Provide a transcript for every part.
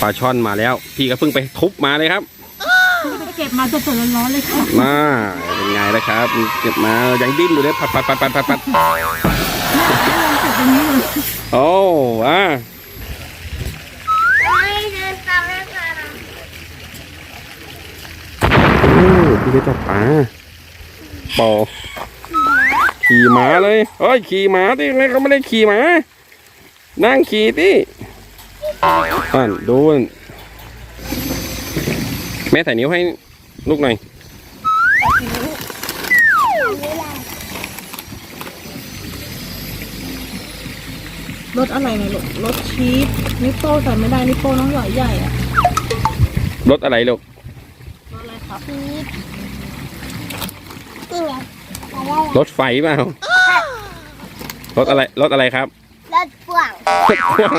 ปลาช่อนมาแล้ว พี่ก็เพิ่งไปทุบมาเลยครับไปเก็บมาสดๆร้อนๆเลยค่ะมาเป็นไงนะครับ เก็บมายังดิ้นอยู่เลยปัดปัดปัดปัดปัดปัดลองเก็บตรงนี้เลยโอ้อะไม่เดินตามแม่มานะโอ้พี่ก็จับปลาปอขี่หมาเลยเฮ้ยขี่หมาดิแม่เขาไม่ได้ขี่หมานั่งขี่ดิ อ่านดูนแม่ใส่นิ้วให้ลูกหน่อยรสอะไรเนี่ยลูกรสชีสนิโป้ใส่ไม่ได้นิโป้น้องใหญ่ใหญ่อะรถอะไรลูกรสอะไรครับนี่นี่ไงมาได้รถไฟเปล่ารถอะไรรถอะไรครับรถพ่ วงรถพ่วง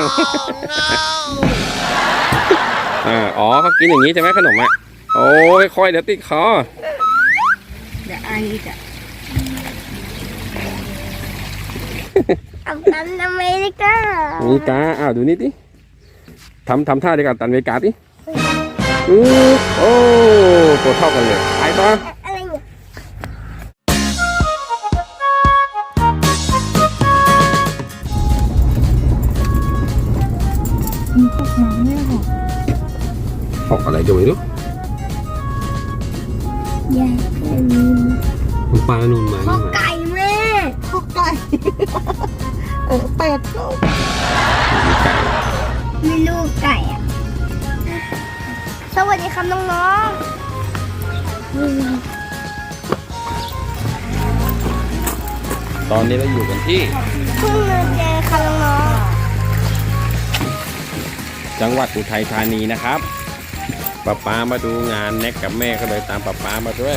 อ่าอ๋อเขากินอย่างนี้ใช่ไหมขนมอะ โอ้ยค่อยเดี๋ยวติดคอเดี๋ยวไออีกอะอัมตันอเมริกาอเมริกาอ้าวดูนี่ดิทำทำท่าเดียวกับตันอเมริกาดิอู้โอ้ตัวเท่ากันเลยไปต่อ ออกอะไรดูไม่รู้ใหญ่แค่นี้มันปลาหนุนมาข้อนี่มาไก่แม่พวกไก่ เออเป็ดลูกไก่มีลูกไก่อะสวัสดีครับน้องๆอืมตอนนี้เราอยู่กันที่เพิ่งมาเจอครับน้องจังหวัดอุทัยธานีนะครับ ป้าป้ามาดูงานแน็กกับแม่ก็เลยตามป้าป้ามาด้วย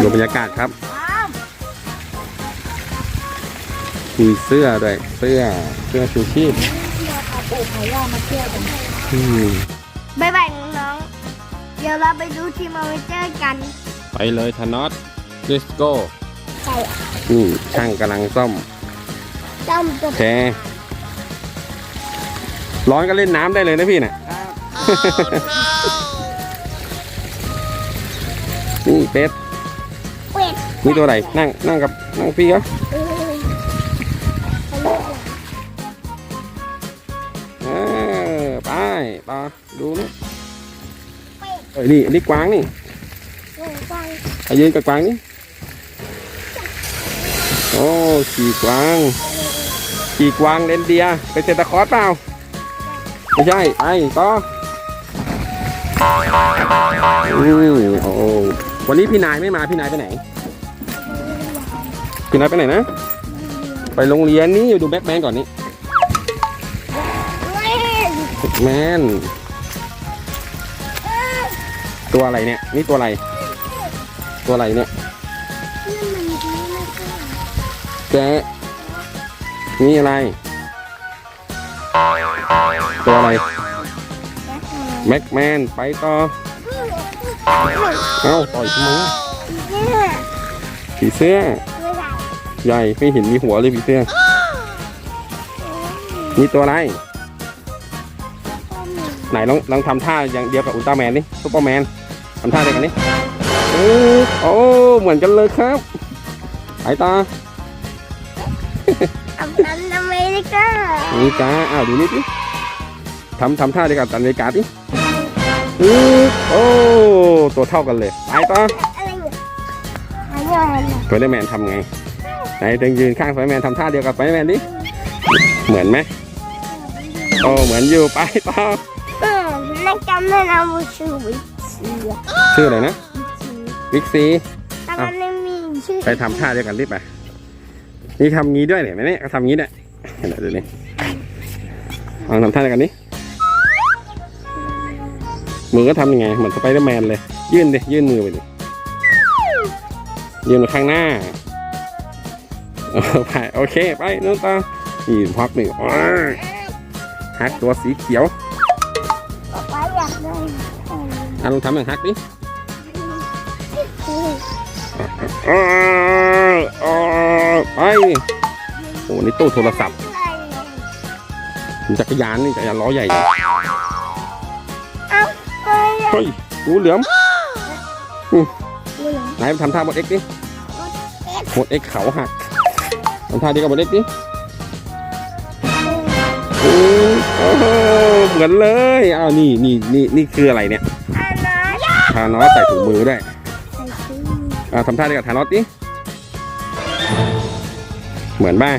ดูบรรยากาศครับๆว้าวมีเสื้อด้วย เสื้อ เสื้อชูชีพปูไข่ย่ามาเที่ยวกันอืมบ๊ายบายน้องๆเดี๋ยวเราไปดูทีมอเวเจอร์กัน ไปเลยธนอตดิสโก้ไก่นี่ช่างกำลังซ่อมจำตัวแช ร์ร้อนก็เล่นน้ำได้เลยนะพี่น่ะนี่เป็ดเป็ดนี่ตัวไหนนั่งนั่งกับนั่งพี่เหรอเอ้ยเออไปต่อดูนะเอ้ยนี่อันนี้กวางนี่เหมือนกันเอายืนกับกวางนี่โอ้ขี่กวางขี่กวางเลนเดียร์เป็นเซนตาคลอสเปล่า ไม่ใช่ไปต่ออืมโอ้วันนี้พี่นายไม่มาพี่นายไปไหน พี่นายไปไหนนะ ไปโรงเรียนนี่อยู่ดูแบ็คแมนก่อนนี่แบ็คแมนตัวอะไรเนี่ย นี่ตัวอะไร ตัวอะไรเนี่ยแกนี่อะไร ตัวอะไร แม็กแมน ไปต่อ เอ้า ต่อยทำไมเนี่ยผีเสื้อไม่ได้ใหญ่ ไม่เห็นมีหัวเลยผีเสื้อนี่ตัวอะไร ไหนลองลองทำท่าอย่างเดียวกับอุลตร้าแมนนี่ซุปเปอร์แมนทำท่าเดียวกันนี่โอ้โอ้เหมือนกันเลยครับไปต่ออัมตันอเมริกาอเมริกาอ้าวดูนี่ดิ ทำทำท่าเดียวกับอเมริกาดิอื้อโอ้ตัวเท่ากันเลยไปต่ออะไรเนี่ยอะไรเนี่ยสไปเดอร์แมนทำไงไหนเดินยืนข้างสไปเดอร์แมนทำท่าเดียวกับสไปเดอร์แมนดิเหมือนไหมโอ้เหมือนอยู่ไปต่อเออนั่นจำได้นะว่าชื่อวิชีอะชื่ออะไรนะวิกซีแต่มันไม่มีชื่อไปทำท่าเดียวกันดิไปนี่ทำงี้ด้วยเนี่ยไหมเนี่ยทำงี้เนี่ยเดี๋ยวดูนี่ลองทำท่าเดียวกันดิ มือก็ทำยังไง เหมือนสไปเดอร์แมนเลย ยื่นดิยื่นมือไปดิยืนมาข้างหน้าไปโอเค ไปนู่นต่อนี่พักหนึ่งฮักตัวสีเขียวป๊าอยากได้อะลองทำอย่างฮักดิชื่ออ้าวอ้าวไปอ้นี่ตู้โทรศัพท์จักรยานนี่จักรยานล้อใหญ่ เอ้ยเฮ้ยงูเหลือมดูเหรอไหนทำท่าบนเอ็กดิบนเอ็กเขาหักทำท่าดีกับบนเอ็กดิโอ้โอ้โหเหมือนเลยอ้าวนี่นี่นี่นี่คืออะไรเนี่ยอันนั้นทานอสใส่ถุงมือด้วยใส่ซื้ออ่าทำท่าดีกับทานอสดิเหมือนบ้า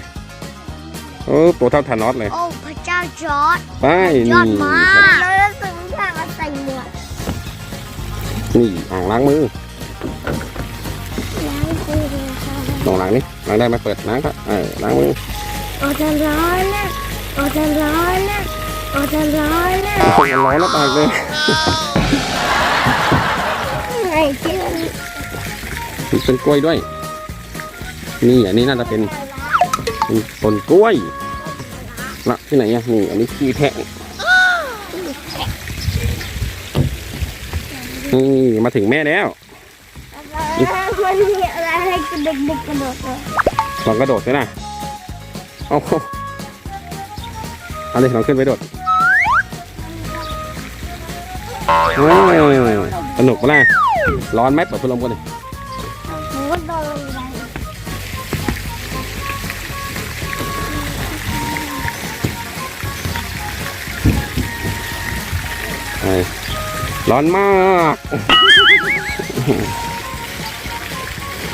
โอ้ตัวเท่าทานอสเลยโอ้พระเจ้าจอร์ดไปยอนี่ นี่อ่างล้างมือล้างมือเลยค่ะลองล้างนี่ล้างได้ไหมเปิดล้างครับเออล้างมือโอ้จะร้อนนะโอ้จะร้อนนะโอ้จะร้อนนะโอ้โหร้อนแล้วปากเลยไอ้ที่มันเป็นกล้วยด้วย นี่อันนี้น่าจะเป็นเป็นต้นกล้วยละที่ไหนอะนี่อันนี้ขี้แทะ นี่มาถึงแม่แล้วมันมีอะไรให้กระโดดกระโดดเลยลองกระโดดด้วยนะโอ้โหเอาเลยลองขึ้นไปโดดโอ้ยสนุกปะล่ะร้อนไหมเปิดพัดลมกันเลยโอ้โดนเลยเออ ร้อนมาก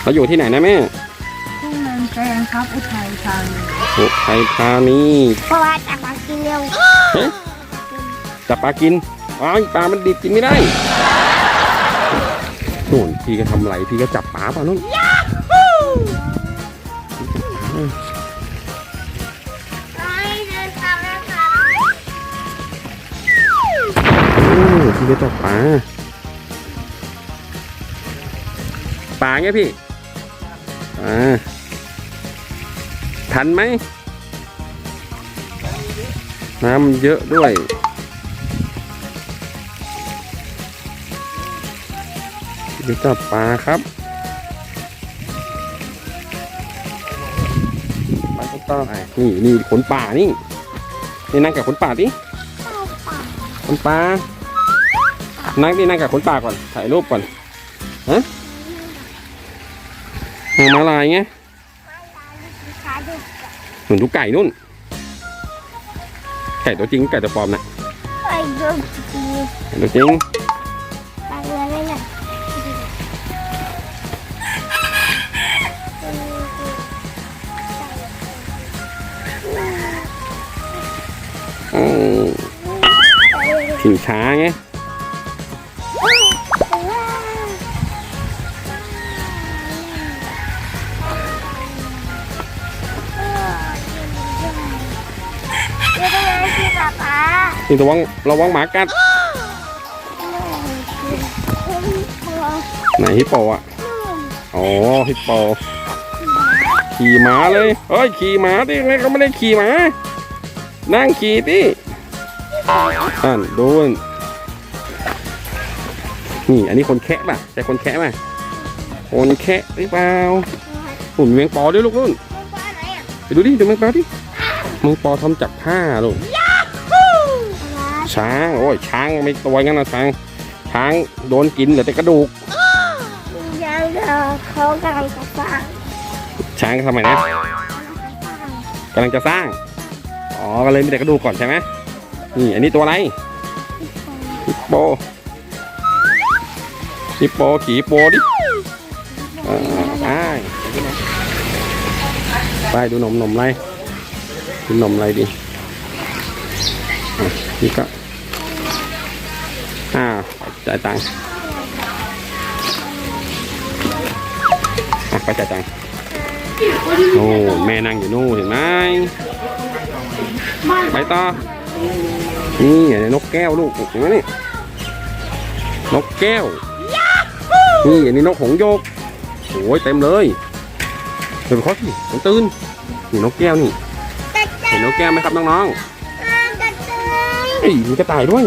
เราอยู่ที่ไหนนะแม่ทุ่งนาแกงครับอุทัยธานีอุทัยธานีเพราะว่าจับมากินเร็วจับปลากินอ้ายปลามันดิบกินไม่ได้นู่นพี่ก็ทำอะไรพี่ก็จับปลาเปล่านู่น อ้พี่ก็จับปลาปลาไงพี่อ่าทันไหมน้ำมันเยอะด้วยไปจับปลาครับปลาก็ต้องนี่นี่ขนป่านี่นี่นั่งกับขนป่าดิเข้าป่าขนป่า นั่งดินั่งกับขนป่าก่อน ถ่ายรูปก่อน ฮะหางมาลายไงขาดุเหมือนดูไก่นู่น ไก่ตัวจริงไก่ตัวปลอมนะไอ้ดุจีไก่ตัวจริงตาเรือเลยน่ะอืมถิงช้าไง นี่ระวังระวังหมากัดไหนฮิปโปอะอ๋อฮิปโปขี่ม้าเลยเฮ้ยขี่ม้าดิไงเขาไม่ได้ขี่ม้านั่งขี่ดิอ่านดูนนี่อันนี้คนแคะป่ะใช่คนแคะป่ะคนแคะหรือเปล่าหุ่นแมงปอด้วยลูกนุ่นไปดูดิดูแมงปอดิแมงปอทำจากผ้าลูก ช้าง โอ้ยช้างไม่ตัวงั้นนะช้าง ช้างโดนกินเหลือแต่กระดูกยังเขากำลังจะสร้างช้างทำไมนะกำลังจะสร้างอ๋อก็เลยมีแต่กระดูกก่อนใช่ไหมนี่อันนี้ตัวอะไรฮิปโปฮิปโปขี่ฮิปโปดิเออไปไปดูนมนมอะไรดูนมอะไรดิอะนี่ก็อ่า จ่ายตังค์อะไปจ่ายตังค์โอ้แม่นั่งอยู่นู่นเห็นไหมไปต่อนี่ไงนกแก้วลูกเห็นไหมนี่นกแก้วนี่อันนี้นกหงส์โยกโอ้ยเต็มเลยเดี๋ยวไปเคาะสิต้องตื่นนี่นกแก้วนี่กระต่าเห็นนกแก้วไหมครับน้องกระต่ายๆเฮ้ยมีกระต่ายด้วย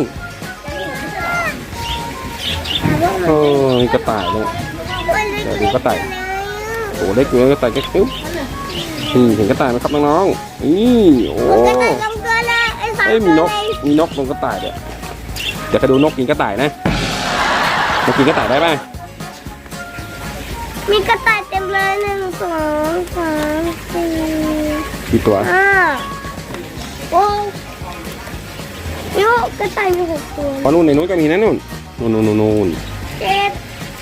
โอ้ยกระต่ายเลยเดี๋ยวดูกระต่ายโอ้เล็กเนื้อกระต่ายแค่คิ้วนี่เห็นกระต่ายไหมครับน้องๆนี่โอ้มันก็จะต้องเกินเลยไอ้สามเอ้ยมีตัวนกเลยมีนกตรงกระต่ายเนี่ยเดี๋ยวไปดูนกกินกระต่ายนะนกกินกระต่ายได้ป่ะมีกระต่ายเต็มเลยหนึ่งสองสามสี่กี่ตัวห้าโอ้ยกกระต่ายมีหกตัวเพราะนู่นในนู้นก็มีนะนู่นนู่นนู่นนู่นนู่น เจ็ด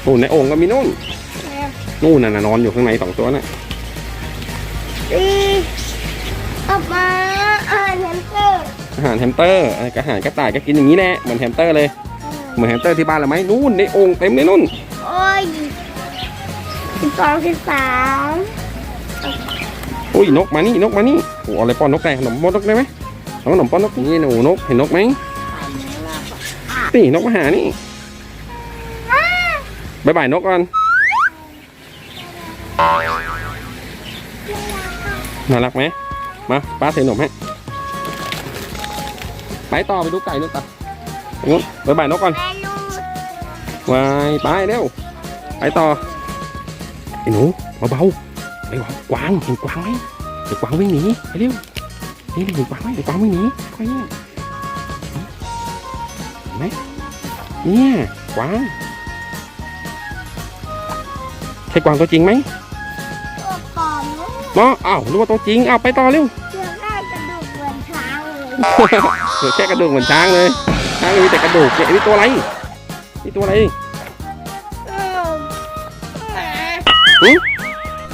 นู่นในโอ่งก็มีนู่นแปดนู่นน่ะนะนอนอยู่ข้างในสองตัวน่ะสี่ออกมาอาหารแฮมสเตอร์อาหารแฮมสเตอร์อาหารกระต่ายก็กินอย่างนี้แหละเหมือนแฮมสเตอร์เลย เหมือนแฮมสเตอร์ที่บ้านเราไหมนู่นในโอ่งเต็มเลยนู่น โอ้ยสิบสองสิบสามโอ้ยนกมานี่นกมานี่โอ้เอาอะไรป้อนนกได้ขนมป้อนนกได้ไหมเอาขนมป้อนนกนี่หนูนกเห็นนกไหมนี่นกมาหานี่ บายบายนกก่อนน่ารักไหมมาป้าใส่ขนมให้ไปต่อไปดูไก่นู่นต่อบายบายนกก่อนวายไปเร็วไปต่อไอ้หนูเบาๆไอ้กวางเห็นกวางไหมเดี๋ยวกวางวิ่งหนีไปเร็วนี่เห็นกวางไหมเดี๋ยวกวางวิ่งหนีค่อยเนี่ยเห็นไหมเนี่ยกวาง วางตัวจริงไหมตัวปลอมนะเนาะอ้าวรู้ว่าตัวจริงอ้าวไปต่อเร็วเชือกได้กระดูกเหมือนช้างเลยเหลือแค่กระดูกเหมือนช้างเลยช้างมีแต่กระดูกเนี่ยนี่ตัวอะไรนี่ตัวอะไรอืมหมาหึ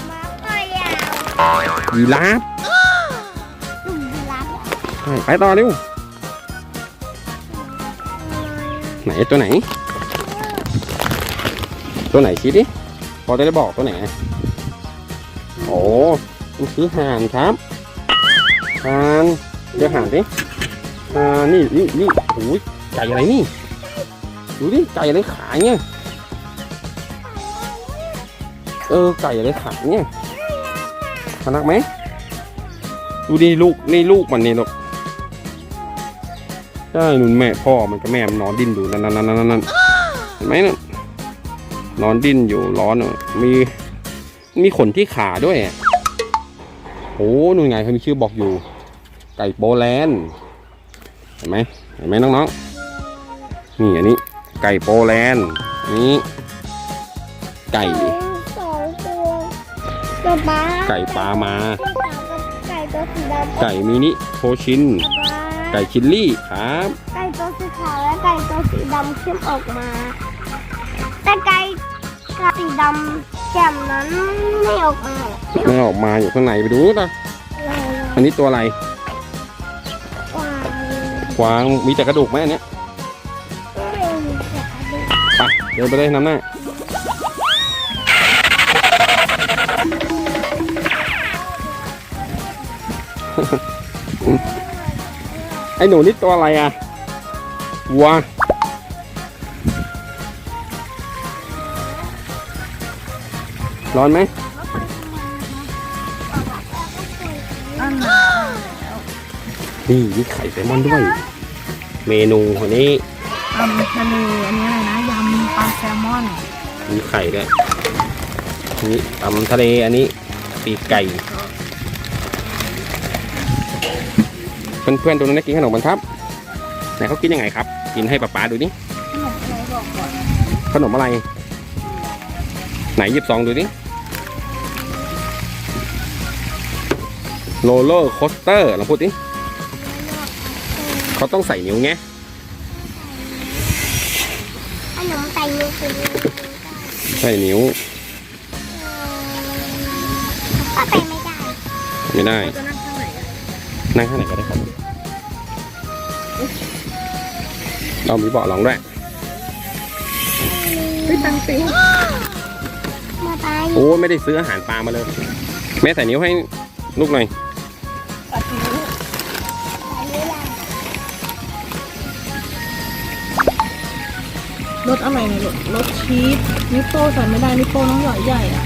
หมาคอยาวยีราฟลูกยีราฟอะใช่ไปต่อเร็วไหนตัวไหน ตัวไหนชี้ดิ พอจะได้บอกตัวไหนโอ้มันคือห่านครับห่านเดี๋ยวห่านดิห่านนี่นี่นี่โอ้ยไก่อะไรนี่ดูดิไก่อะไรขาเนี่ยเออไก่อะไรขาเนี่ยพนักไหมดูดิลูกนี่ลูกมันนี่ลูกใช่นุ่นแม่พ่อมันกับแม่มันนอนดิ้นอยู่นั่นนั่นนั่นนั่นนั่นเห็นไหมนั่น นอนดิ้นอยู่ร้อนอะมีมีขนที่ขาด้วยอะโอ้นู่นไงเขามีชื่อบอกอยู่ ไก่โปแลนด์เห็นไหมเห็นไหมน้องๆนี่อันนี้ ไก่โปแลนด์นี่ไก่สองตัวป๊าป๊าไก่ปลามาป๊าป๊ากับไก่ตัวสีดำไก่มินิโคชินป๊าไก่ชิลลี่ครับ ไก่ตัวสีขาวและไก่ตัวสีดำขึ้นออกมา แต่ไก่ กับสีดำแจ่มนั้นไม่ออกมาไม่ออกมาอยู่ข้างในไปดูนะเลยอันนี้ตัวอะไรกวางกวางมีแต่กระดูกไหมอันเนี้ยไม่มีแต่กระดูกไปเดินไปเลยน้ำหน้าไอ้หนูนี่ตัวอะไรอะวัว ร้อนไหมนั่นนะนี่มีไข่แซลมอนด้วย เมนูคนนี้ตำทะเลอันนี้อะไรนะยำปลาแซลมอน มีไข่ด้วยนี่ตำทะเลอันนี้ปีกไก่ เพื่อนๆดูนะกินขนมมันครับไหนเขากินยังไงครับ กินให้ป๊าป๊าดูดิขนมอะไรบอกก่อนขนมอะไร ไหนหยิบซองดูดิ โรลเลอร์โคสเตอร์ลองพูดดิเขาต้องใส่นิ้วไงขนมไก่ยูคือใส่นิ้วก็ไปไม่ได้ ไม่ได้ จะนั่งข้างไหนอะนั่งข้างไหนก็ได้ครับ เรามีเบาะรองด้วยเฮ้ยตังติวมาตายโอ้ยไม่ได้ซื้ออาหารปลามาเลย แม่ใส่นิ้วให้ลูกหน่อย รสอะไรเนี่ยลูกรสชีสนิโป้ใส่ไม่ได้นิโป้น้องใหญ่ใหญ่อะ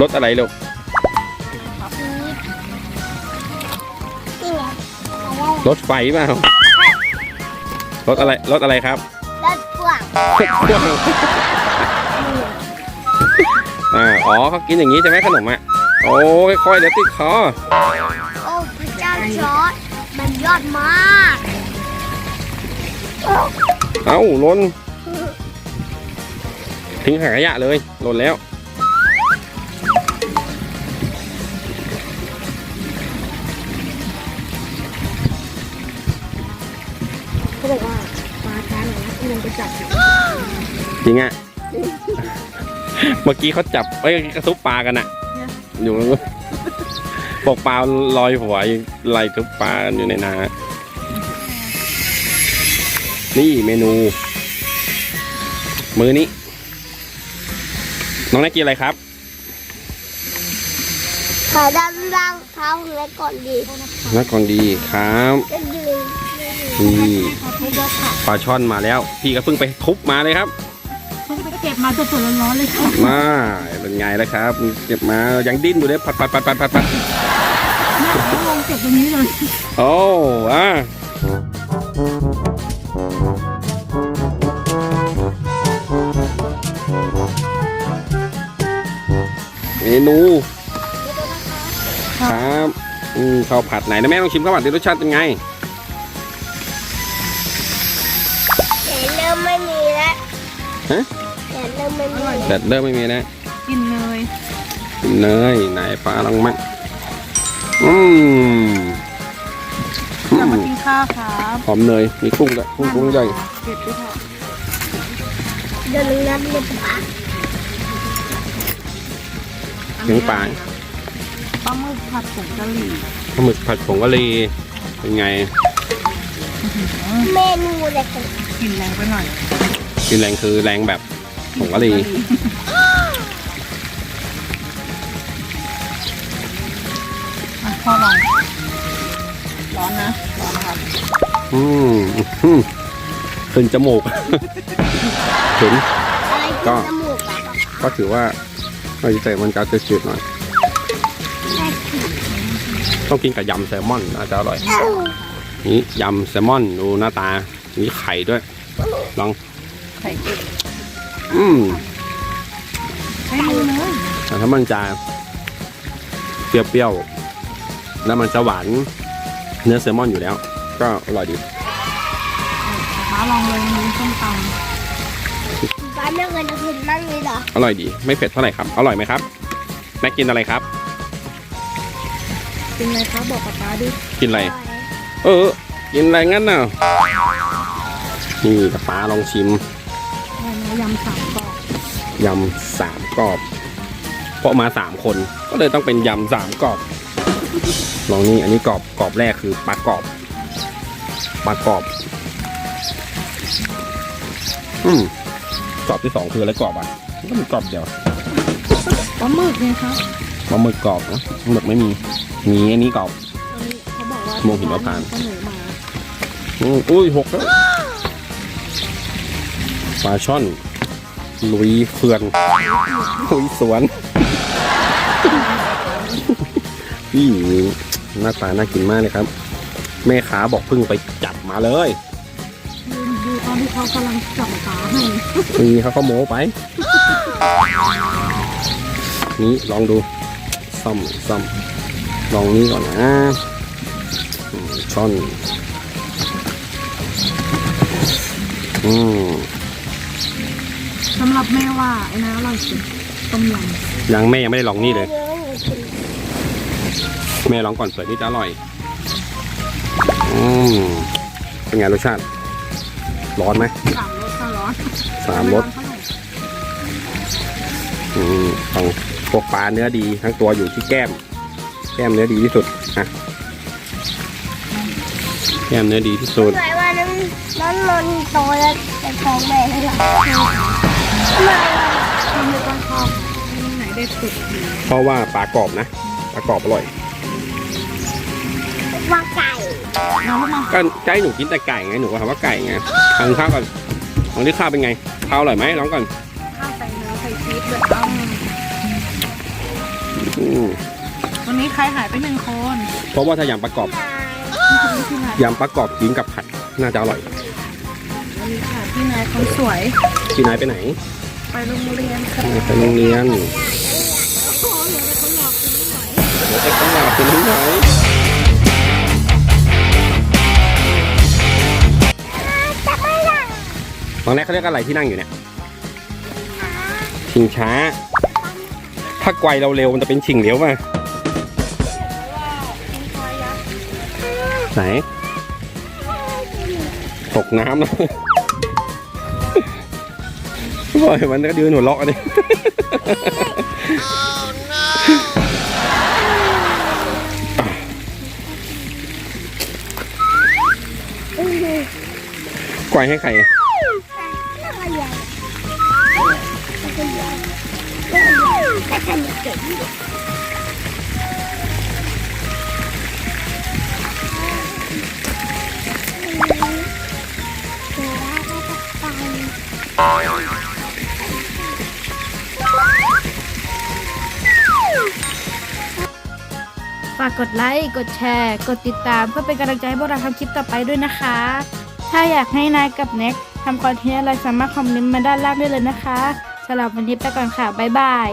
รถอะไรลูกนี่ไงรถไฟเปล่ารถอะไรรถอะไรครับรถพ่วงอ่าอ๋อเขากินอย่างนี้ใช่ไหมขนมอะโอ้ยค่อยๆเดี๋ยวติดคอโอ้พระเจ้าจอร์ดมันยอดมาก เอ้าหล่นทิ้งถังขยะเลยหล่นแล้วเขาบอกว่าปลาช้าหน่อยนะที่ลงไปจับอยู่จริงอะเมื่อกี้เขาจับเอ้ยกระซุบปลากันอะอยู่บอกปลาลอยหัวยังไล่ทุบปลากันอยู่ในนา นี่เมนู มือนี้ น้องแนกกินอะไรครับขาดำดังเท้าเล็กก่อนดีนักกองดีครับจะยืนนี่เขาทุบแล้วค่ะปลาช่อนมาแล้ว พี่ก็เพิ่งไปทุบมาเลยครับ เพิ่งไปเก็บมาสดๆร้อนๆเลยค่ะมาเป็นไงแล้วครับเก็บมายังดิ้นอยู่เลยปัดปัดปัดปัดปัดปัดแม่เขาลงเก็บตรงนี้เลยโอ้อะ นูครับอืมข้าวผัดไหนนะแม่ลองชิมข้าวผัดดิรสชาติเป็นไงเห็นเริ่มไม่มีแล้วฮะเห็นเริ่มไม่มีแต่เริ่มไม่มีนะกินเลยเนยไหนปลาลองมั้งอืมจะมากินข้าวครับหอมเนยมีกุ้งด้วยกุ้งกุ้งใหญ่เก็บด้วยค่ะเดินลงน้ำเลยปะ เลี้ยงปลาปลาหมึกผัดผงกะหรี่ปลาหมึกผัดผงกะหรี่เป็นไง เมนูอะไรกันกินแรงไปหน่อย กินแรงคือแรงแบบผงกะหรี่อะพ่อลองร้อนนะร้อนนะครับอืมอืมขึ้นจมูกเห็นอะไรก็กินจมูกอะ ก็ถือว่า ไม่แต่มันจะจืดๆหน่อย ต้องกินกับยำแซลมอนน่าจะอร่อย นี่ยำแซลมอนดูหน้าตา มีไข่ด้วย ลอง ไข่เก็บอืมใช้มือเลยแต่ถ้ามันจะเปรี้ยวๆ แล้วมันจะหวานเนื้อแซลมอนอยู่แล้ว ก็อร่อยดีป้าลองเลยนี้ส้มตป้าไม่เคยจะกินนั่งเลยเหรออร่อยดี ไม่เผ็ดเท่าไหร่ครับ อร่อยไหมครับแม่กินอะไรครับำกินอะไรคะบอกป๊าป๊าดิกินอะไร เออ กินอะไรงั้นน่ะ นี่กับป้าลองชิมอะไรนะยำสามกรอบยำสามกรอบ เพราะมาสามคน ก็เลยต้องเป็นยำสามกรอบ ลองนี่ อันนี้กรอบกรอบแรกคือปลากรอบ ปลากรอบ อืม กรอบที่สองคืออะไรกรอบอะมันก็มีกรอบเดียวปลาหมึกเนี่ยครับปลาหมึกกรอบนะปลาหมึกไม่มีมีอันนี้กรอบตอนนี้เขาบอกว่าโมหิมพานต์เสนอมาอืมอุ้ยหกแล้วปลาช่อน ลุยเฟือนลุยสวนนี่หน้าตาน่ากินมากเลยครับ แม่ค้าบอกเพิ่งไปจับมาเลยดูดูต อนที่เขากำลังจับปลาให้นี่เขาก็โม้ไป นี่ลองดูซ่อมซ่อมลองนี้ก่อนนะอืมช่อนอืมสำหรับแม่ว่าไอ้น้าอร่อยสุดต้มยยังแม่ยังไม่ได้ลองนี่เลยเดี๋ยวไม่เคยกินแม่ลองก่อนเผื่อนี่จะอร่อย อืมเป็นไงรสชาติ ร้อนไหมำสามรสค่ะร้อนสามรสไอนเท่าไหร่อืมของพวกปลาเนื้อดีทั้งตัวอยู่ที่แก้ม แก้มเนื้อดีที่สุดอะแก้มเนื้อดีที่สุดหมายว่าน้ำน้ำนนโตแล้วจะท้องแม่ให้เหรอทำไมอะทำให้ต้นชอบไหนได้สุดเพราะว่าปลากรอบนะปลากรอบอร่อยว่าไก่ น้องลูกมาก็ใกล้หนูกินแต่ไก่ไงหนูก็ถามว่าไก่ไงทานข้าวก่อนลองที่ข้าวเป็นไงข้าวอร่อยไหมลองก่อนข้าวใส่เนื้อใส่ชีสด้วยอ้ำอืมวันนี้ใครหายไปหนึ่งคนเพราะว่าถ้ายำปลากรอบพี่นายยำปลากรอบกินกับผัดน่าจะอร่อยวันนี้ค่ะพี่นายคนสวยพี่นายไปไหน ไปโรงเรียนค่ะไปโรงเรียนโอ้โหเดี๋ยวเขาหลอกกินไม่หมดดี๋ยวจะขยับเป็นที่ไหน ตอนแรกเขาเรียกอะไรที่นั่งอยู่เนี่ย ชิงช้า ถ้าไกวเราเร็วมันจะเป็นชิงเหลียวป่ะไหน ตกน้ำแล้วบ่อยมันก็ยืนหัวเราะกันดิไกวให้ใคร แต่ฉันเก่งฝากกดไลค์ กดแชร์ กดติดตามเพื่อเป็นกำลังใจให้พวกเราทำคลิปต่อไปด้วยนะคะ ถ้าอยากให้นายกับแน็กทำคอนเทนต์อะไรสามารถคอมเมนต์มาด้านล่างได้เลยนะคะสำหรับวันนี้ไปก่อนค่ะ บ๊ายบาย